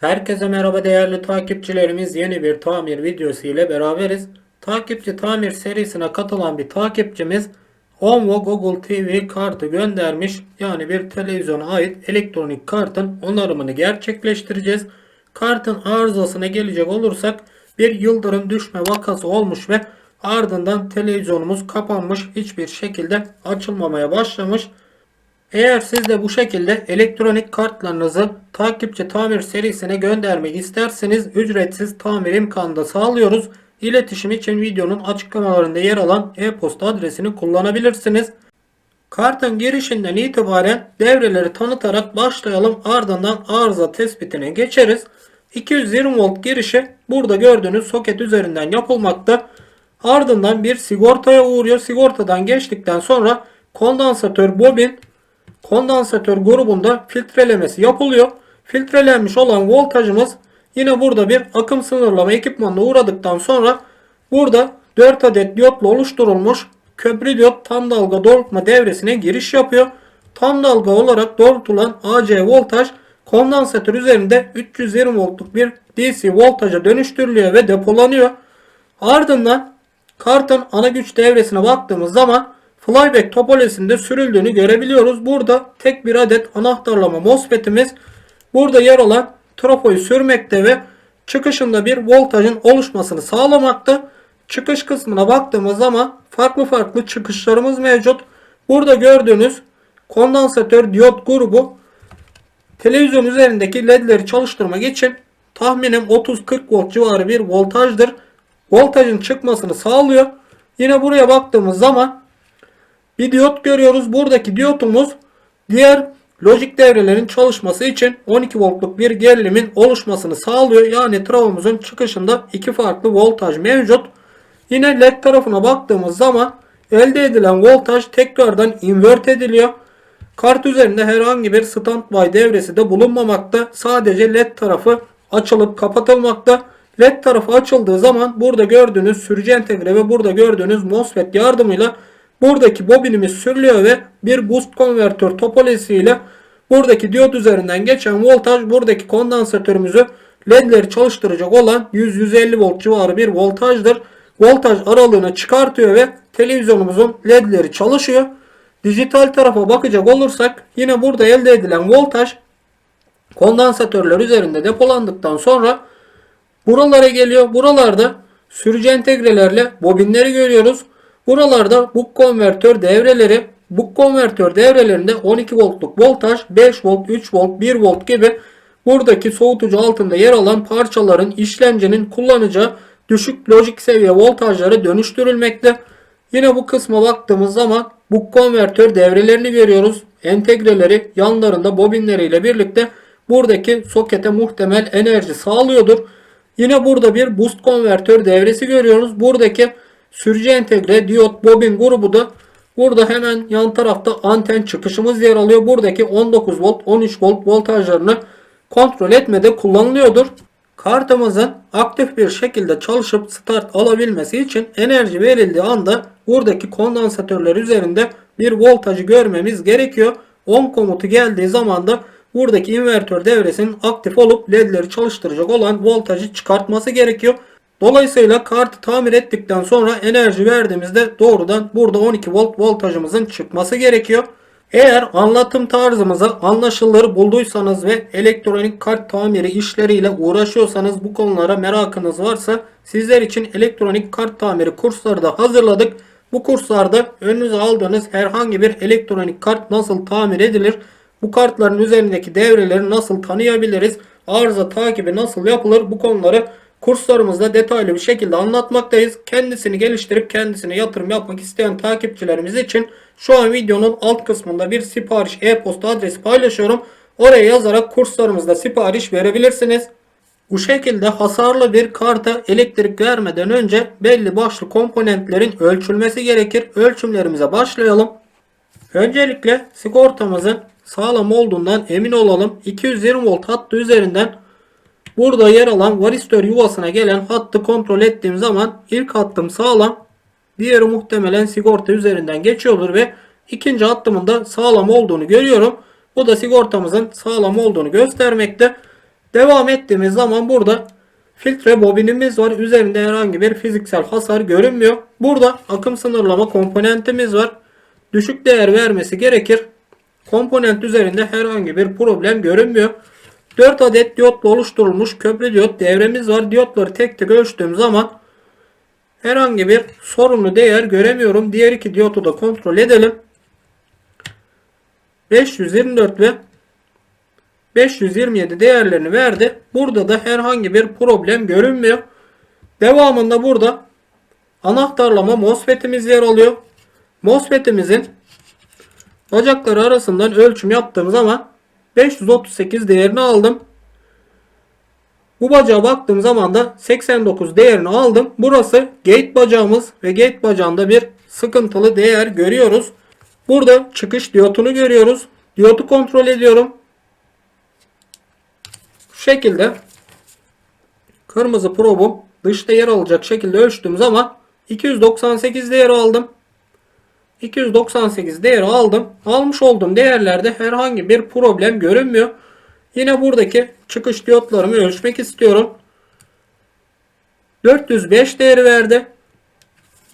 Herkese merhaba değerli takipçilerimiz. Yeni bir tamir videosu ile beraberiz. Takipçi tamir serisine katılan bir takipçimiz Onvo Google TV kartı göndermiş. Yani bir televizyona ait elektronik kartın onarımını gerçekleştireceğiz. Kartın arızasına gelecek olursak bir yıldırım düşme vakası olmuş ve ardından televizyonumuz kapanmış. Hiçbir şekilde açılmamaya başlamış. Eğer siz de bu şekilde elektronik kartlarınızı takipçi tamir serisine göndermek isterseniz ücretsiz tamir imkanı da sağlıyoruz. İletişim için videonun açıklamalarında yer alan e-posta adresini kullanabilirsiniz. Kartın girişinden itibaren devreleri tanıtarak başlayalım ardından arıza tespitine geçeriz. 220 volt girişi burada gördüğünüz soket üzerinden yapılmakta. Ardından bir sigortaya uğruyor. Sigortadan geçtikten sonra kondansatör bobin kondansatör grubunda filtrelemesi yapılıyor. Filtrelenmiş olan voltajımız yine burada bir akım sınırlama ekipmanına uğradıktan sonra burada 4 adet diyotla oluşturulmuş köprü diyot tam dalga doğrultma devresine giriş yapıyor. Tam dalga olarak doğrultulan AC voltaj kondansatör üzerinde 320 voltluk bir DC voltaja dönüştürülüyor ve depolanıyor. Ardından kartın ana güç devresine baktığımız zaman flyback topolojisinde sürüldüğünü görebiliyoruz. Burada tek bir adet anahtarlama MOSFET'imiz burada yer alan trafoyu sürmekte ve çıkışında bir voltajın oluşmasını sağlamakta. Çıkış kısmına baktığımız zaman farklı farklı çıkışlarımız mevcut. Burada gördüğünüz kondansatör diyot grubu televizyon üzerindeki ledleri çalıştırmak için tahminim 30-40 volt civarı bir voltajdır. Voltajın çıkmasını sağlıyor. Yine buraya baktığımız zaman bir diyot görüyoruz. Buradaki diyotumuz diğer lojik devrelerin çalışması için 12 voltluk bir gerilimin oluşmasını sağlıyor. Yani trafomuzun çıkışında iki farklı voltaj mevcut. Yine led tarafına baktığımız zaman elde edilen voltaj tekrardan invert ediliyor. Kart üzerinde herhangi bir standby devresi de bulunmamakta. Sadece led tarafı açılıp kapatılmakta. LED tarafı açıldığı zaman burada gördüğünüz sürücü entegre ve burada gördüğünüz MOSFET yardımıyla buradaki bobinimiz sürülüyor ve bir boost konvertör topolojisiyle buradaki diyot üzerinden geçen voltaj buradaki kondansatörümüzü ledleri çalıştıracak olan 100-150 volt civarı bir voltajdır. Voltaj aralığını çıkartıyor ve televizyonumuzun ledleri çalışıyor. Dijital tarafa bakacak olursak yine burada elde edilen voltaj kondansatörler üzerinde depolandıktan sonra buralara geliyor. Buralarda sürücü entegrelerle bobinleri görüyoruz. Buralarda bu konvertör devreleri bu konvertör devrelerinde 12 voltluk voltaj, 5 volt, 3 volt, 1 volt gibi buradaki soğutucu altında yer alan parçaların işlemcinin kullanacağı düşük lojik seviye voltajlara dönüştürülmekte. Yine bu kısma baktığımız zaman bu konvertör devrelerini görüyoruz. Entegreleri yanlarında bobinleriyle birlikte buradaki sokete muhtemel enerji sağlıyordur. Yine burada bir boost konvertör devresi görüyoruz. Buradaki sürücü entegre diyot bobin grubu da burada hemen yan tarafta anten çıkışımız yer alıyor. Buradaki 19 volt 13 volt voltajlarını kontrol etmede kullanılıyordur. Kartımızın aktif bir şekilde çalışıp start alabilmesi için enerji verildiği anda buradaki kondansatörler üzerinde bir voltajı görmemiz gerekiyor. On komutu geldiği zaman da buradaki invertör devresinin aktif olup ledleri çalıştıracak olan voltajı çıkartması gerekiyor. Dolayısıyla kartı tamir ettikten sonra enerji verdiğimizde doğrudan burada 12 volt voltajımızın çıkması gerekiyor. Eğer anlatım tarzımızı anlaşılır bulduysanız ve elektronik kart tamiri işleriyle uğraşıyorsanız bu konulara merakınız varsa sizler için elektronik kart tamiri kursları da hazırladık. Bu kurslarda önünüze aldığınız herhangi bir elektronik kart nasıl tamir edilir, bu kartların üzerindeki devreleri nasıl tanıyabiliriz, arıza takibi nasıl yapılır bu konuları kurslarımızda detaylı bir şekilde anlatmaktayız. Kendisini geliştirip kendisine yatırım yapmak isteyen takipçilerimiz için şu an videonun alt kısmında bir sipariş e-posta adresi paylaşıyorum. Oraya yazarak kurslarımızda sipariş verebilirsiniz. Bu şekilde hasarlı bir karta elektrik vermeden önce belli başlı komponentlerin ölçülmesi gerekir. Ölçümlerimize başlayalım. Öncelikle sigortamızın sağlam olduğundan emin olalım. 220 volt hattı üzerinden Burada yer alan varistör yuvasına gelen hattı kontrol ettiğim zaman ilk hattım sağlam. Diğeri muhtemelen sigorta üzerinden geçiyordur ve ikinci hattımın da sağlam olduğunu görüyorum. Bu da sigortamızın sağlam olduğunu göstermekte. Devam ettiğimiz zaman burada filtre bobinimiz var. Üzerinde herhangi bir fiziksel hasar görünmüyor. Burada akım sınırlama komponentimiz var. Düşük değer vermesi gerekir. Komponent üzerinde herhangi bir problem görünmüyor. 4 adet diyotla oluşturulmuş köprü diyot devremiz var. Diyotları tek tek ölçtüğüm zaman herhangi bir sorunlu değer göremiyorum. Diğer iki diyotu da kontrol edelim. 524 ve 527 değerlerini verdi. Burada da herhangi bir problem görünmüyor. Devamında burada anahtarlama MOSFET'imiz yer alıyor. MOSFET'imizin bacakları arasından ölçüm yaptığım zaman 538 değerini aldım. Bu bacağa baktığım zaman da 89 değerini aldım. Burası gate bacağımız ve gate bacağında bir sıkıntılı değer görüyoruz. Burada çıkış diyotunu görüyoruz. Diyotu kontrol ediyorum. Şu şekilde kırmızı probum dışta yer alacak şekilde ölçtüğüm zaman 298 değeri aldım. 298 değeri aldım. Almış olduğum değerlerde herhangi bir problem görünmüyor. Yine buradaki çıkış diyotlarımı ölçmek istiyorum. 405 değeri verdi.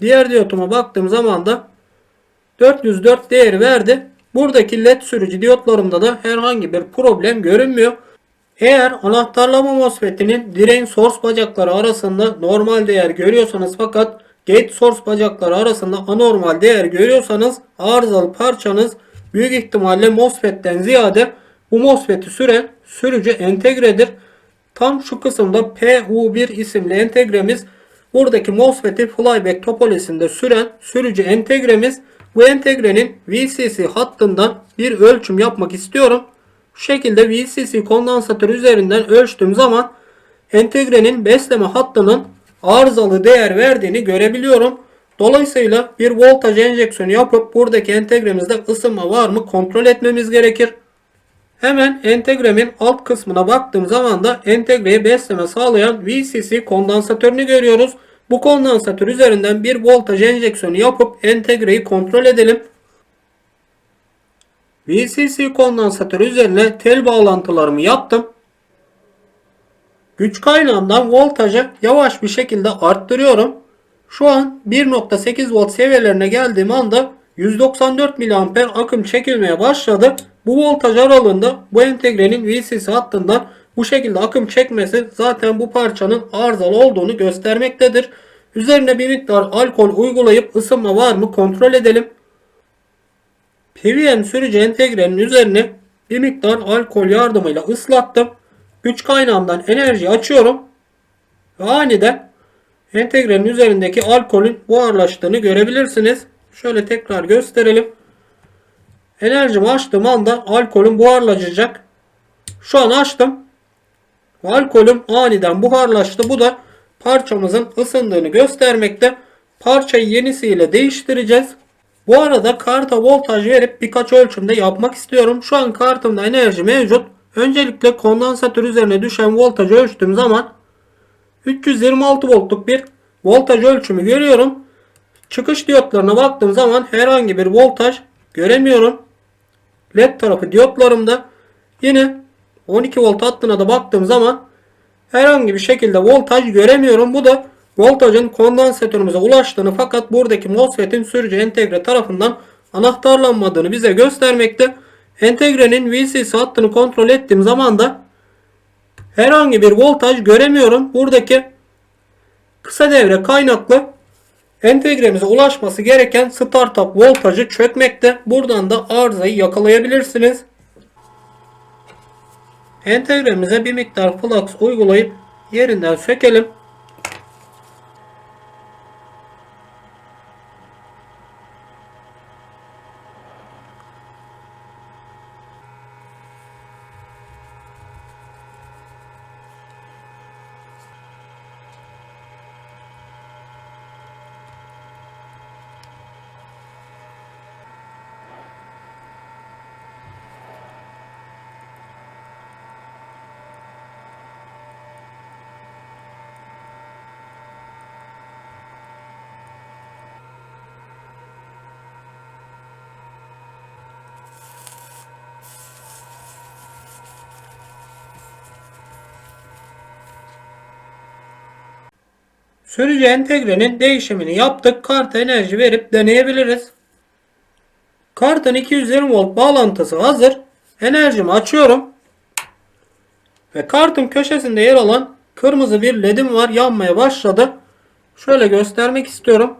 Diğer diyotuma baktığım zaman da 404 değeri verdi. Buradaki led sürücü diyotlarımda da herhangi bir problem görünmüyor. Eğer anahtarlama MOSFET'inin drain source bacakları arasında normal değer görüyorsanız fakat gate source bacakları arasında anormal değer görüyorsanız arızalı parçanız büyük ihtimalle MOSFET'ten ziyade bu MOSFET'i süren sürücü entegredir. Tam şu kısımda PU1 isimli entegremiz buradaki MOSFET'i flyback topolojisinde süren sürücü entegremiz bu entegrenin VCC hattından bir ölçüm yapmak istiyorum. Şu şekilde VCC kondansatör üzerinden ölçtüğüm zaman entegrenin besleme hattının arızalı değer verdiğini görebiliyorum. Dolayısıyla bir voltaj enjeksiyonu yapıp buradaki entegremizde ısınma var mı kontrol etmemiz gerekir. Hemen entegremin alt kısmına baktığım zaman da entegreye besleme sağlayan VCC kondansatörünü görüyoruz. Bu kondansatör üzerinden bir voltaj enjeksiyonu yapıp entegreyi kontrol edelim. VCC kondansatörü üzerine tel bağlantılarımı yaptım. Güç kaynağından voltajı yavaş bir şekilde arttırıyorum. Şu an 1.8 volt seviyelerine geldiğim anda 194 mA akım çekilmeye başladı. Bu voltaj aralığında bu entegrenin VCC hattından bu şekilde akım çekmesi zaten bu parçanın arızalı olduğunu göstermektedir. Üzerine bir miktar alkol uygulayıp ısınma var mı kontrol edelim. PWM sürücü entegrenin üzerine bir miktar alkol yardımıyla ıslattım. Güç kaynağından enerji açıyorum. Ve aniden entegrenin üzerindeki alkolün buharlaştığını görebilirsiniz. Şöyle tekrar gösterelim. Enerjimi açtığım anda alkolün buharlaşacak. Şu an açtım. Alkolüm aniden buharlaştı. Bu da parçamızın ısındığını göstermekte. Parçayı yenisiyle değiştireceğiz. Bu arada karta voltaj verip birkaç ölçümde yapmak istiyorum. Şu an kartımda enerji mevcut. Öncelikle kondansatör üzerine düşen voltajı ölçtüğüm zaman 326 voltluk bir voltaj ölçümü görüyorum. Çıkış diyotlarına baktığım zaman herhangi bir voltaj göremiyorum. LED tarafı diyotlarımda yine 12 volt hattına da baktığım zaman herhangi bir şekilde voltaj göremiyorum. Bu da voltajın kondansatörümüze ulaştığını fakat buradaki MOSFET'in sürücü entegre tarafından anahtarlanmadığını bize göstermekte. Entegrenin VCC hattını kontrol ettiğim zaman da herhangi bir voltaj göremiyorum. Buradaki kısa devre kaynaklı entegremize ulaşması gereken startup voltajı çökmekte. Buradan da arızayı yakalayabilirsiniz. Entegremize bir miktar flux uygulayıp yerinden sökelim. Sürücü entegrenin değişimini yaptık. Karta enerji verip deneyebiliriz. Kartın 220 volt bağlantısı hazır. Enerjimi açıyorum. Ve kartın köşesinde yer alan kırmızı bir ledim var. Yanmaya başladı. Şöyle göstermek istiyorum.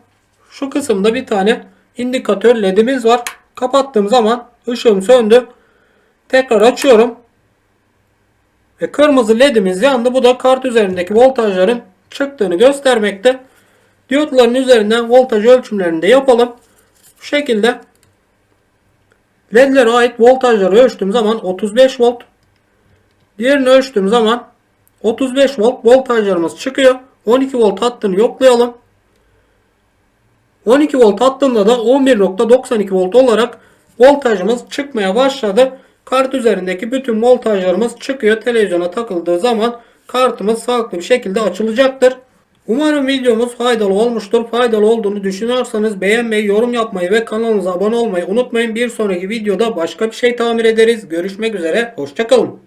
Şu kısımda bir tane indikatör ledimiz var. Kapattığım zaman ışığım söndü. Tekrar açıyorum. Ve kırmızı ledimiz yandı. Bu da kart üzerindeki voltajların çıktığını göstermekte. Diyotların üzerinden voltaj ölçümlerini de yapalım. Şu şekilde ledlere ait voltajları ölçtüğüm zaman 35 volt. Diğerini ölçtüğüm zaman 35 volt voltajlarımız çıkıyor. 12 volt hattını yoklayalım. 12 volt hattında da 11.92 volt olarak voltajımız çıkmaya başladı. Kart üzerindeki bütün voltajlarımız çıkıyor. Televizyona takıldığı zaman kartımız sağlıklı bir şekilde açılacaktır. Umarım videomuz faydalı olmuştur. Faydalı olduğunu düşünüyorsanız beğenmeyi, yorum yapmayı ve kanalımıza abone olmayı unutmayın. Bir sonraki videoda başka bir şey tamir ederiz. Görüşmek üzere. Hoşçakalın.